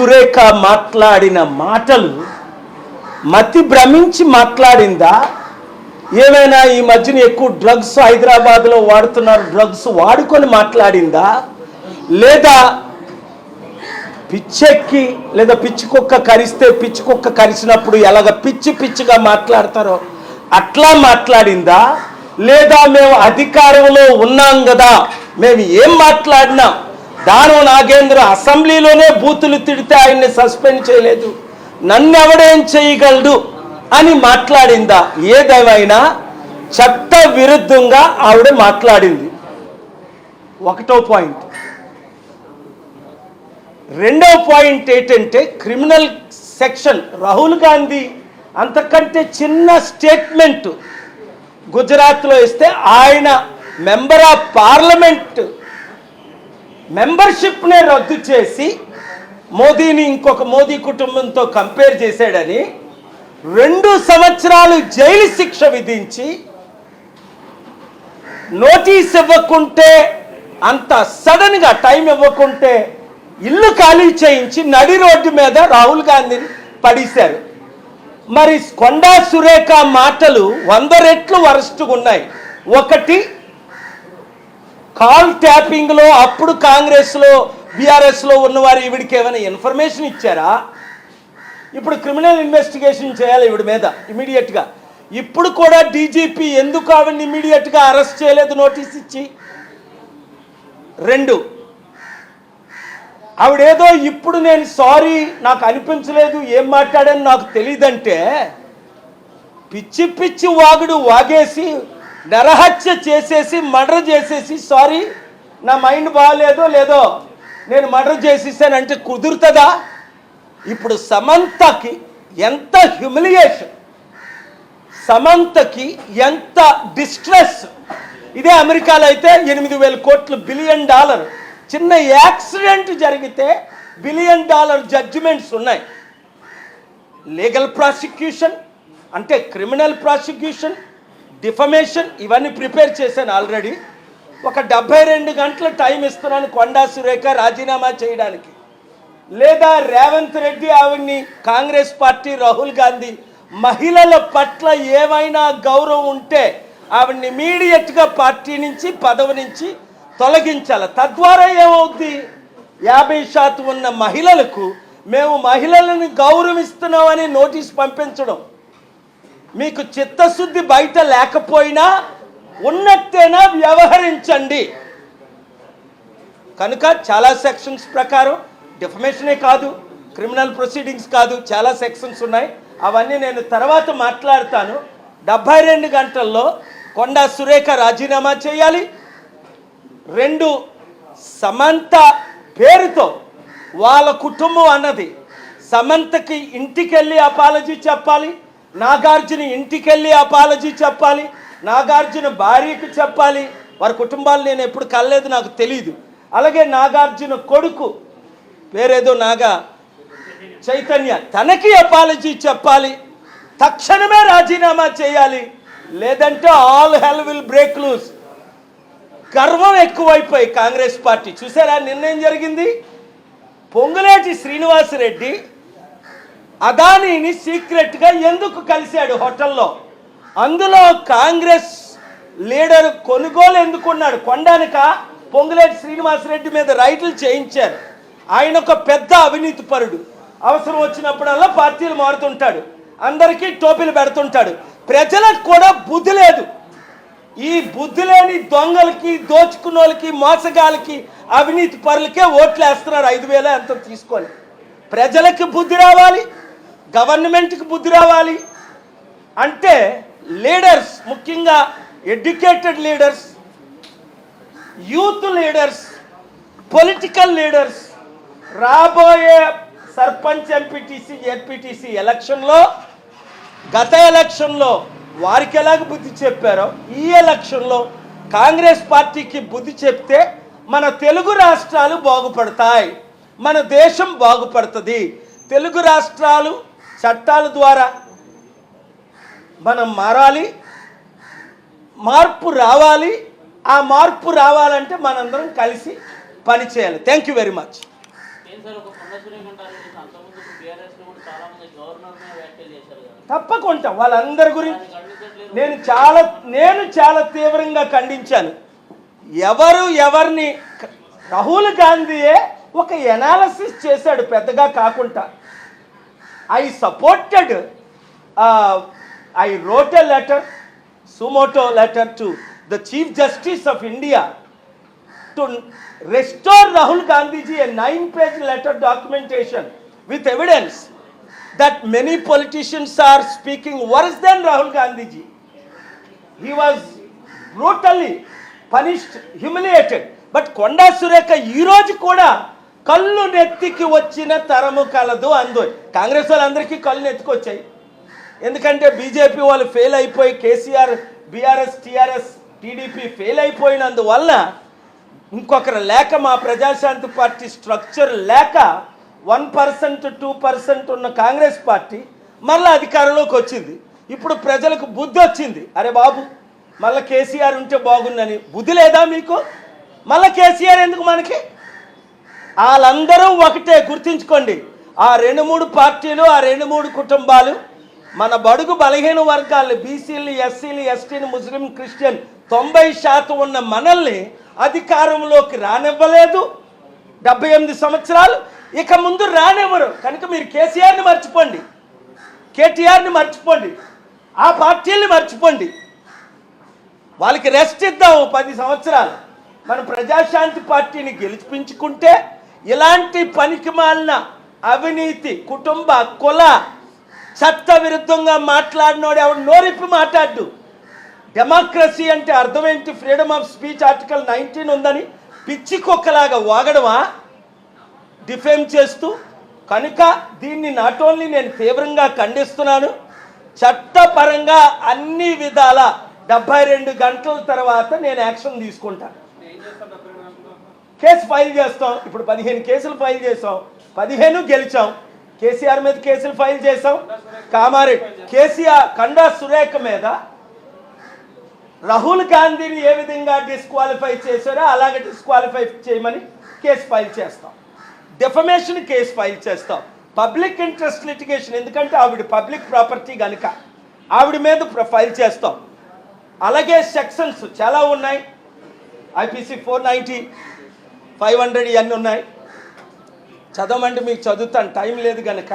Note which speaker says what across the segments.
Speaker 1: సురేఖ మాట్లాడిన మాటలు మతి భ్రమించి మాట్లాడిందా? ఏమైనా ఈ మధ్యన ఎక్కువ డ్రగ్స్ హైదరాబాద్లో వాడుతున్నారు డ్రగ్స్ వాడుకొని మాట్లాడిందా? లేదా పిచ్చెక్కి లేదా పిచ్చి కుక్క కరిస్తే పిచ్చి కుక్క కరిచినప్పుడు ఎలాగ పిచ్చి పిచ్చిగా మాట్లాడతారో అట్లా మాట్లాడిందా? లేదా మేము అధికారంలో ఉన్నాం కదా మేము ఏం మాట్లాడినాం? దానం నాగేంద్ర అసెంబ్లీలోనే బూతులు తిడితే ఆయన్ని సస్పెండ్ చేయలేదు. నన్ను ఎవడేం చేయగలడు అని మాట్లాడిందా? ఏదేమైనా చట్ట విరుద్ధంగా ఆవిడ మాట్లాడింది. ఒకటో పాయింట్. రెండో పాయింట్ ఏంటంటే క్రిమినల్ సెక్షన్ రాహుల్ గాంధీ అంతకంటే చిన్న స్టేట్మెంట్ గుజరాత్లో ఇస్తే ఆయన మెంబర్ ఆఫ్ పార్లమెంట్ మెంబర్షిప్నే రద్దు చేసి మోదీని ఇంకొక మోదీ కుటుంబంతో కంపేర్ చేశాడని రెండు సంవత్సరాలు జైలు శిక్ష విధించి నోటీస్ ఇవ్వకుంటే అంత సడన్గా టైం ఇవ్వకుంటే ఇల్లు ఖాళీ చేయించి నడి రోడ్డు మీద రాహుల్ గాంధీని పడేశారు. మరి కొండా సురేఖ మాటలు వంద రెట్లు వరస్ట్గా ఉన్నాయి. ఒకటి కాల్ ట్యాపింగ్లో అప్పుడు కాంగ్రెస్లో బీఆర్ఎస్లో ఉన్నవారు ఈవిడికి ఏమైనా ఇన్ఫర్మేషన్ ఇచ్చారా? ఇప్పుడు క్రిమినల్ ఇన్వెస్టిగేషన్ చేయాలి ఈవిడ మీద ఇమీడియట్గా ఇప్పుడు కూడా డీజీపీ ఎందుకు ఆవిడని ఇమీడియట్గా అరెస్ట్ చేయలేదు నోటీస్ ఇచ్చి? రెండు ఆవిడేదో ఇప్పుడు నేను సారీ నాకు అనిపించలేదు ఏం మాట్లాడాను నాకు తెలియదంటే పిచ్చి పిచ్చి వాగుడు వాగేసి నరహత్య చేసేసి మర్డర్ చేసేసి సారీ నా మైండ్ బాగాలేదో లేదో నేను మర్డర్ చేసేసానంటే కుదురుతుందా? ఇప్పుడు సమంతకి ఎంత హ్యూమిలియేషన్ సమంతకి ఎంత డిస్ట్రెస్ ఇదే అమెరికాలో అయితే ఎనిమిది వేల కోట్లు బిలియన్ డాలర్. చిన్న యాక్సిడెంట్ జరిగితే బిలియన్ డాలర్ జడ్జిమెంట్స్ ఉన్నాయి. లీగల్ ప్రాసిక్యూషన్ అంటే క్రిమినల్ ప్రాసిక్యూషన్ డిఫమేషన్ ఇవన్నీ ప్రిపేర్ చేశాను ఆల్రెడీ. ఒక డెబ్బై రెండు గంటల టైం ఇస్తున్నాను కొండా సురేఖ రాజీనామా చేయడానికి. లేదా రేవంత్ రెడ్డి ఆవిడ్ని కాంగ్రెస్ పార్టీ రాహుల్ గాంధీ మహిళల పట్ల ఏమైనా గౌరవం ఉంటే ఆవిడ్ని ఇమీడియట్గా పార్టీ నుంచి పదవి నుంచి తొలగించాలి. తద్వారా ఏమవుద్ది? యాభై శాతం ఉన్న మహిళలకు మేము మహిళలను గౌరవిస్తున్నామని నోటీస్ పంపించడం. మీకు చిత్తశుద్ధి బయట లేకపోయినా ఉన్నట్టేనా వ్యవహరించండి. కనుక చాలా సెక్షన్స్ ప్రకారం డిఫమేషనే కాదు క్రిమినల్ ప్రొసీడింగ్స్ కాదు చాలా సెక్షన్స్ ఉన్నాయి. అవన్నీ నేను తర్వాత మాట్లాడతాను. డెబ్బై రెండు గంటల్లో కొండా సురేఖ రాజీనామా చేయాలి. రెండు సమంత పేరుతో వాళ్ళ కుటుంబం అన్నది. సమంతకి ఇంటికెళ్ళి అపాలజీ చెప్పాలి. నాగార్జున ఇంటికెళ్ళి అపాలజీ చెప్పాలి. నాగార్జున భార్యకు చెప్పాలి. వారి కుటుంబాలు నేను ఎప్పుడు కలలేదు నాకు తెలియదు అలాగే నాగార్జున కొడుకు పేరేదో నాగా చైతన్య తనకి అపాలజీ చెప్పాలి. తక్షణమే రాజీనామా చేయాలి. లేదంటే all hell will break loose గర్వం ఎక్కువైపోయి కాంగ్రెస్ పార్టీ. చూసారా నిన్నేం జరిగింది? పొంగులేటి శ్రీనివాసరెడ్డి అదానీని సీక్రెట్గా ఎందుకు కలిశాడు హోటల్లో? అందులో కాంగ్రెస్ లీడర్ కొనుగోలు ఎందుకున్నాడు? కొండానిక? పొంగులేటి శ్రీనివాసరెడ్డి మీద రైట్లు చేయించారు. ఆయన ఒక పెద్ద అవినీతి పరుడు. అవసరం వచ్చినప్పుడల్లా పార్టీలు మారుతుంటాడు. అందరికీ టోపీలు పెడుతుంటాడు. ప్రజలకు కూడా బుద్ధి లేదు. ఈ బుద్ధి లేని దొంగలకి దోచుకున్నోళ్ళకి మోసగాళ్ళకి అవినీతి పరులకే ఓట్లు వేస్తున్నారు ఐదు వేల ఎంత తీసుకొని ప్రజలకు బుద్ధి రావాలి. గవర్నమెంట్కి బుద్ధి రావాలి. అంటే లీడర్స్ ముఖ్యంగా educated leaders youth leaders political leaders రాబోయే సర్పంచ్ ఎంపీటీసీ ఎన్పిటిసి ఎలక్షన్లో గత ఎలక్షన్లో వారికి ఎలాగ బుద్ధి చెప్పారో ఈ ఎలక్షన్లో కాంగ్రెస్ పార్టీకి బుద్ధి చెప్తే మన తెలుగు రాష్ట్రాలు బాగుపడతాయి. మన దేశం బాగుపడుతుంది. తెలుగు రాష్ట్రాలు చట్టాల ద్వారా మనం మారాలి మార్పు రావాలి. ఆ మార్పు రావాలంటే మనందరం కలిసి పనిచేయాలి థ్యాంక్ యూ వెరీ మచ్ తప్పకుండా వాళ్ళందరి గురించి నేను చాలా నేను చాలా తీవ్రంగా ఖండించాను. ఎవరు ఎవరిని రాహుల్ గాంధీయే ఒక ఎనాలసిస్ చేశాడు పెద్దగా కాకుండా. I supported I wrote a letter suo motu letter to the chief justice of India to restore Rahul Gandhiji a nine page letter documentation with evidence that many politicians are speaking worse than Rahul Gandhiji. He was brutally punished, humiliated. But Konda Surekha ఈ రోజు కూడా కళ్ళు నెత్తికి వచ్చిన తరము కలదు అందు. కాంగ్రెస్ వాళ్ళందరికీ కళ్ళు నెత్తుకొచ్చాయి. ఎందుకంటే బీజేపీ వాళ్ళు ఫెయిల్ అయిపోయి KCR BRS TRS TDP fail అయిపోయినందువల్ల ఇంకొకరు లేక మా ప్రజాశాంతి పార్టీ స్ట్రక్చర్ లేక వన్ పర్సెంట్ టూ పర్సెంట్ ఉన్న కాంగ్రెస్ పార్టీ మళ్ళీ అధికారంలోకి వచ్చింది. ఇప్పుడు ప్రజలకు బుద్ధి వచ్చింది. అరే బాబు మళ్ళీ కేసీఆర్ ఉంటే బాగుందని బుద్ధి లేదా మీకు? మళ్ళీ కేసీఆర్ ఎందుకు మనకి? వాళ్ళందరూ ఒకటే గుర్తుంచుకోండి. ఆ రెండు మూడు పార్టీలు ఆ రెండు మూడు కుటుంబాలు మన బడుగు బలహీన వర్గాలు బీసీలు ఎస్సీలు ఎస్టీలు ముస్లిం క్రిస్టియన్ తొంభై శాతం ఉన్న మనల్ని అధికారంలోకి రానివ్వలేదు. డెబ్బై ఎనిమిది సంవత్సరాలు. ఇక ముందు రానివ్వరు. కనుక మీరు కేసీఆర్ని మర్చిపోండి. కేటీఆర్ని మర్చిపోండి. ఆ పార్టీల్ని మర్చిపోండి. వాళ్ళకి రెస్ట్ ఇద్దాం పది సంవత్సరాలు. మన ప్రజాశాంతి పార్టీని గెలిపించుకుంటే ఇలాంటి పనికి మాలిన అవినీతి కుటుంబ కుల చట్ట విరుద్ధంగా మాట్లాడినోడు ఎవడు నోరిప్పి మాట్లాడు డెమోక్రసీ అంటే అర్థం ఏంటి freedom of speech article nineteen ఉందని పిచ్చి కుక్కలాగా వాగడమా? డిఫేమ్ చేస్తూ కనుక దీన్ని నాట్ ఓన్లీ నేను తీవ్రంగా ఖండిస్తున్నాను చట్టపరంగా అన్ని విధాల డెబ్బై రెండు గంటల తర్వాత నేను యాక్షన్ తీసుకుంటాను. కేసు ఫైల్ చేస్తాం. ఇప్పుడు పదిహేను కేసులు ఫైల్ చేసాం పదిహేను గెలిచాం. కేసీఆర్ మీద కేసులు ఫైల్ చేసాం కామారెడ్డి కేసీఆర్ కండా సురేఖ మీద రాహుల్ గాంధీని ఏ విధంగా డిస్క్వాలిఫై చేశారో అలాగే డిస్క్వాలిఫై చేయమని కేసు ఫైల్ చేస్తాం. డిఫమేషన్ కేసు ఫైల్ చేస్తాం. పబ్లిక్ ఇంట్రెస్ట్ లిటిగేషన్ ఎందుకంటే ఆవిడ పబ్లిక్ ప్రాపర్టీ కనుక ఆవిడ మీద ఫైల్ చేస్తాం. అలాగే సెక్షన్స్ చాలా ఉన్నాయి. IPC four ninety five hundred ఇవన్నీ ఉన్నాయి. చదవమంటే మీకు చదువుతాను టైం లేదు కనుక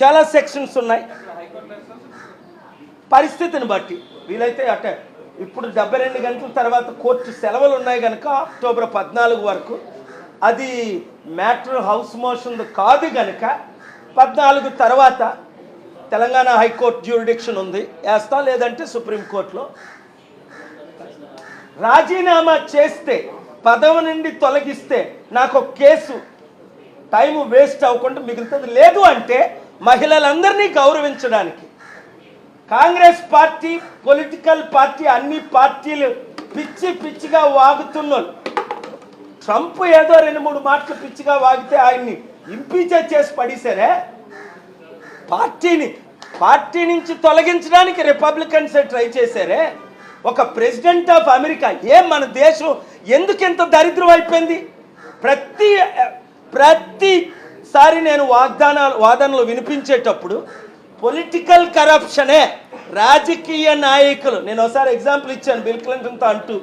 Speaker 1: చాలా సెక్షన్స్ ఉన్నాయి. పరిస్థితిని బట్టి వీలైతే అటే ఇప్పుడు డెబ్బై రెండు గంటల తర్వాత కోర్టు సెలవులు ఉన్నాయి కనుక అక్టోబర్ పద్నాలుగు వరకు. అది మ్యాటర్ హౌస్ మోషన్ కాదు కనుక పద్నాలుగు తర్వాత తెలంగాణ హైకోర్టు జ్యూరిడిక్షన్ ఉంది. వేస్తాం లేదంటే సుప్రీంకోర్టులో రాజీనామా చేస్తే పదవి నుండి తొలగిస్తే నాకు ఒక కేసు. టైం వేస్ట్ అవ్వకుండా మిగులుతుంది. లేదు అంటే మహిళలందరినీ గౌరవించడానికి కాంగ్రెస్ పార్టీ పొలిటికల్ పార్టీ అన్ని పార్టీలు పిచ్చి పిచ్చిగా వాగుతున్నారు ట్రంప్ ఏదో రెండు మూడు మాటలు పిచ్చిగా వాగితే ఆయన్ని ఇంపీచర్ చేసి పడేశారే? పార్టీని పార్టీ నుంచి తొలగించడానికి రిపబ్లికన్స్ ట్రై చేశారే? ఒక ప్రెసిడెంట్ ఆఫ్ అమెరికా ఏ మన దేశం ఎందుకు ఇంత దరిద్రం అయిపోయింది? ప్రతి ప్రతిసారి నేను వాగ్దానాలు వాదనలు వినిపించేటప్పుడు పొలిటికల్ కరప్షనే రాజకీయ నాయకులు నేను ఒకసారి ఎగ్జాంపుల్ ఇచ్చాను బిల్ క్లింటన్తో అంటూ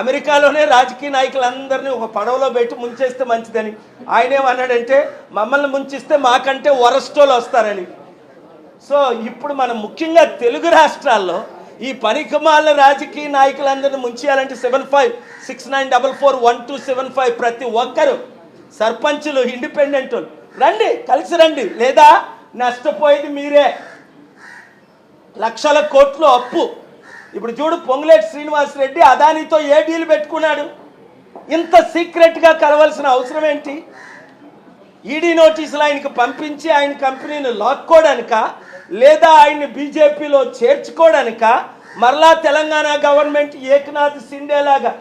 Speaker 1: అమెరికాలోనే రాజకీయ నాయకులందరినీ ఒక పడవలో పెట్టి ముంచేస్తే మంచిదని. ఆయన ఏమన్నాడంటే మమ్మల్ని ముంచిస్తే మాకంటే వరస్టోలు వస్తారని. సో ఇప్పుడు మనం ముఖ్యంగా తెలుగు రాష్ట్రాల్లో ఈ పనికిమాల రాజకీయ నాయకులందరినీ ముంచేయాలంటే seven five six nine double four one two seven five ప్రతి ఒక్కరు సర్పంచులు ఇండిపెండెంట్ రండి కలిసి రండి. లేదా నష్టపోయేది మీరే. లక్షల కోట్లు అప్పు. ఇప్పుడు చూడు పొంగులేటి శ్రీనివాస్ రెడ్డి అదానితో ఏ డీల్ పెట్టుకున్నాడు? ఇంత సీక్రెట్గా కలవాల్సిన అవసరం ఏంటి? ఈడీ నోటీసులు ఆయనకు పంపించి ఆయన కంపెనీని లాక్కోడానిక? లేదా ఆయన్ని బీజేపీలో చేర్చుకోవడానిక మరలా తెలంగాణ గవర్నమెంట్ ఏకనాథ్ సిండేలాగా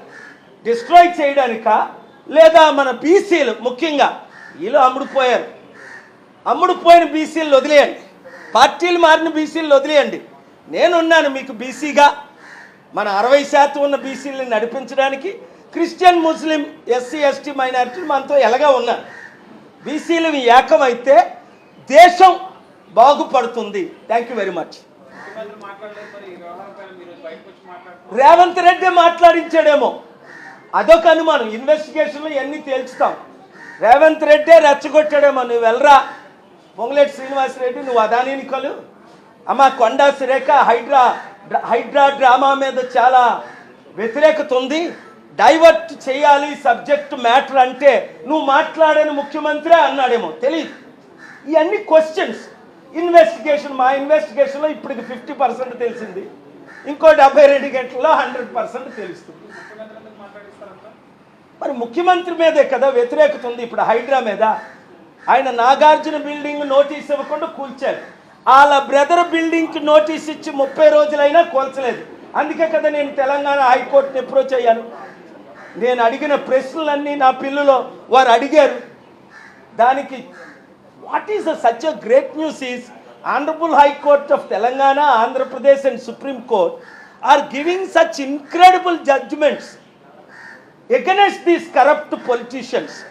Speaker 1: డిస్ట్రాయ్ చేయడానిక? లేదా మన బీసీలు ముఖ్యంగా వీళ్ళు అమ్ముడుపోయారు. అమ్ముడుపోయిన బీసీలు వదిలేయండి. పార్టీలు మారిన బీసీలు వదిలేయండి. నేనున్నాను మీకు బీసీగా. మన అరవై శాతం ఉన్న బీసీలని నడిపించడానికి క్రిస్టియన్ ముస్లిం ఎస్సీ ఎస్టీ మైనారిటీలు మనతో ఎలాగా ఉన్నారు? బీసీలు ఏకమైతే దేశం బాగుపడుతుంది.
Speaker 2: Thank you very much
Speaker 1: Revanth Reddy మాట్లాడించాడేమో. అదొక అనుమానం. ఇన్వెస్టిగేషన్లో ఎన్ని తేల్చుతాం. రేవంత్ రెడ్డే రెచ్చగొట్టాడేమో. నువ్వు వెళ్ళరా. పొంగులేటి శ్రీనివాసరెడ్డి నువ్వు అదాని కలు అమ్మ కొండా సురేఖ హైడ్రా హైడ్రా డ్రామా మీద చాలా వ్యతిరేకత ఉంది. డైవర్ట్ చేయాలి సబ్జెక్ట్ మ్యాటర్ అంటే నువ్వు మాట్లాడని ముఖ్యమంత్రి అన్నాడేమో. తెలియదు ఇవన్నీ క్వశ్చన్స్ ఇన్వెస్టిగేషన్ మా ఇన్వెస్టిగేషన్లో ఇప్పటికి ఫిఫ్టీ పర్సెంట్ తెలిసింది. ఇంకో డెబ్బై రెండు గంటల్లో హండ్రెడ్ పర్సెంట్ తెలుస్తుంది. మరి ముఖ్యమంత్రి మీదే కదా వ్యతిరేకత ఉంది ఇప్పుడు హైడ్రా మీద. ఆయన నాగార్జున బిల్డింగ్ నోటీస్ ఇవ్వకుండా కూల్చారు. వాళ్ళ బ్రదర్ బిల్డింగ్కి నోటీస్ ఇచ్చి ముప్పై రోజులైనా కూల్చలేదు. అందుకే కదా నేను తెలంగాణ హైకోర్టుని అప్రోచ్ అయ్యాను. నేను అడిగిన ప్రశ్నలన్నీ నా పిల్లులో వారు అడిగారు. దానికి What is such a great news is Honorable High Court of Telangana, Andhra Pradesh and Supreme Court are giving such incredible judgments against these corrupt politicians.